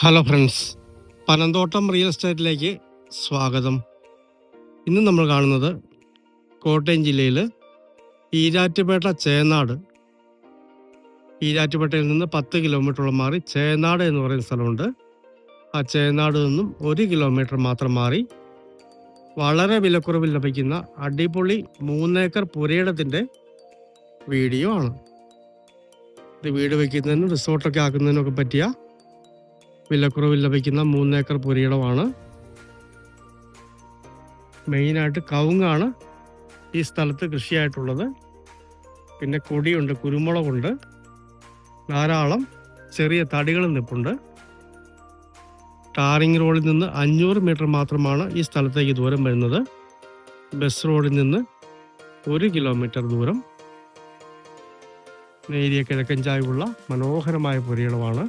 Hello friends Panamthottam real എസ്റ്റേറ്റിലേക്ക് സ്വാഗതം. ഇന്ന് നമ്മൾ കാണുന്നത് കോട്ടയം ജില്ലയിൽ ഈരാറ്റുപേട്ട ചേനാട്. ഈരാറ്റുപേട്ടയിൽ നിന്ന് പത്ത് കിലോമീറ്ററോളം മാറി ചേനാട് എന്ന് പറയുന്ന സ്ഥലമുണ്ട്. ആ ചേനാട് നിന്നും ഒരു കിലോമീറ്റർ മാത്രം മാറി വളരെ വിലക്കുറവിൽ ലഭിക്കുന്ന അടിപൊളി മൂന്നേക്കർ പുരയിടത്തിന്റെ വീഡിയോ ആണ്. ഇത് വീട് വയ്ക്കുന്നതിനും റിസോർട്ടൊക്കെ ആക്കുന്നതിനൊക്കെ പറ്റിയ വിലക്കുറവിൽ ലഭിക്കുന്ന മൂന്നേക്കർ പുരയിടമാണ്. മെയിനായിട്ട് കവുങ്ങാണ് ഈ സ്ഥലത്ത് കൃഷിയായിട്ടുള്ളത്. പിന്നെ കൊടിയുണ്ട് കുരുമുളകുണ്ട് ധാരാളം ചെറിയ തടികൾ നിൽപ്പുണ്ട് ടാറിംഗ് റോഡിൽ നിന്ന് അഞ്ഞൂറ് മീറ്റർ മാത്രമാണ് ഈ സ്ഥലത്തേക്ക് ദൂരം വരുന്നത്. ബസ് റോഡിൽ നിന്ന് ഒരു കിലോമീറ്റർ ദൂരം. നേരിയ കിഴക്കൻ ചായവുള്ള മനോഹരമായ പുരയിടമാണ്.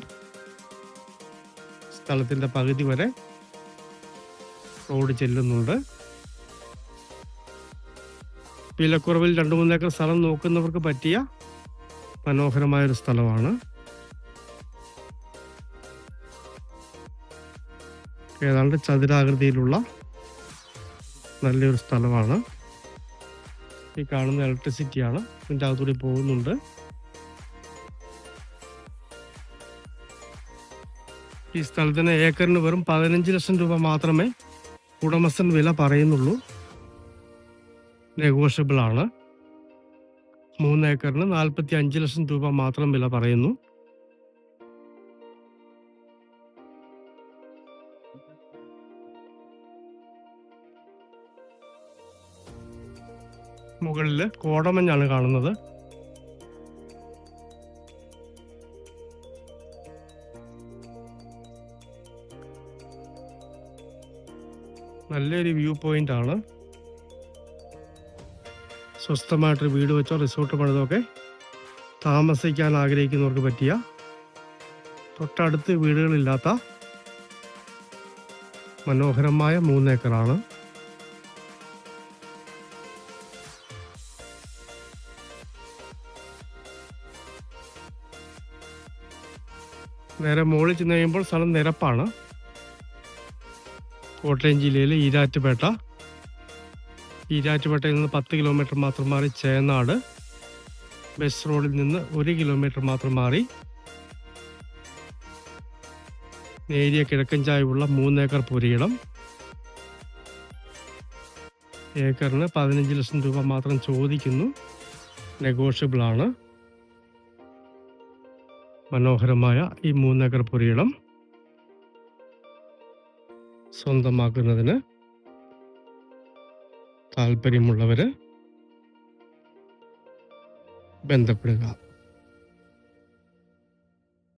സ്ഥലത്തിന്റെ പകുതി വരെ റോഡ് ചെല്ലുന്നുണ്ട്. വിലക്കുറവിൽ രണ്ട് മൂന്നേക്കർ സ്ഥലം നോക്കുന്നവർക്ക് പറ്റിയ മനോഹരമായൊരു സ്ഥലമാണ്. ഏതാണ്ട് ചതുരാകൃതിയിലുള്ള നല്ലൊരു സ്ഥലമാണ്. ഈ കാണുന്ന ഇലക്ട്രിസിറ്റിയാണ് ഇതിന്റെ അകത്തൂടി പോകുന്നുണ്ട്. ഈ സ്ഥലത്തിന് ഏക്കറിന് വെറും പതിനഞ്ച് ലക്ഷം രൂപ മാത്രമേ ഉടമസ്ഥൻ വില പറയുന്നുള്ളൂ. നെഗോഷ്യബിൾ ആണ്. മൂന്ന് ഏക്കറിന് നാൽപ്പത്തി അഞ്ച് ലക്ഷം രൂപ മാത്രം വില പറയുന്നു. മുകളിൽ കോടമഞ്ഞാണ് കാണുന്നത്. നല്ലൊരു വ്യൂ പോയിന്റ് ആണ്. സ്വസ്ഥമായിട്ടൊരു വീട് വെച്ചോ റിസോർട്ട് പണിതൊക്കെ താമസിക്കാൻ ആഗ്രഹിക്കുന്നവർക്ക് പറ്റിയ തൊട്ടടുത്ത് വീടുകളില്ലാത്ത മനോഹരമായ മൂന്നേക്കറാണ് നേരെ മുകളിൽ ചെന്ന് കഴിയുമ്പോൾ സ്ഥലം നിരപ്പാണ്. കോട്ടയം ജില്ലയിലെ ഈരാറ്റുപേട്ട. ഈരാറ്റുപേട്ടയിൽ നിന്ന് പത്ത് കിലോമീറ്റർ മാത്രം മാറി ചേനാട്. ബസ് റോഡിൽ നിന്ന് ഒരു കിലോമീറ്റർ മാത്രം മാറി. നേരിയ കിഴക്കൻ ചായവുള്ള മൂന്നേക്കർ പുരയിടം. ഏക്കറിന് പതിനഞ്ച് ലക്ഷം രൂപ മാത്രം ചോദിക്കുന്നു. നെഗോഷ്യബിൾ ആണ് മനോഹരമായ ഈ മൂന്നേക്കർ പുരയിടം. സ്വന്തമാക്കുന്നതിന് താല്പര്യമുള്ളവർ ബന്ധപ്പെടുക.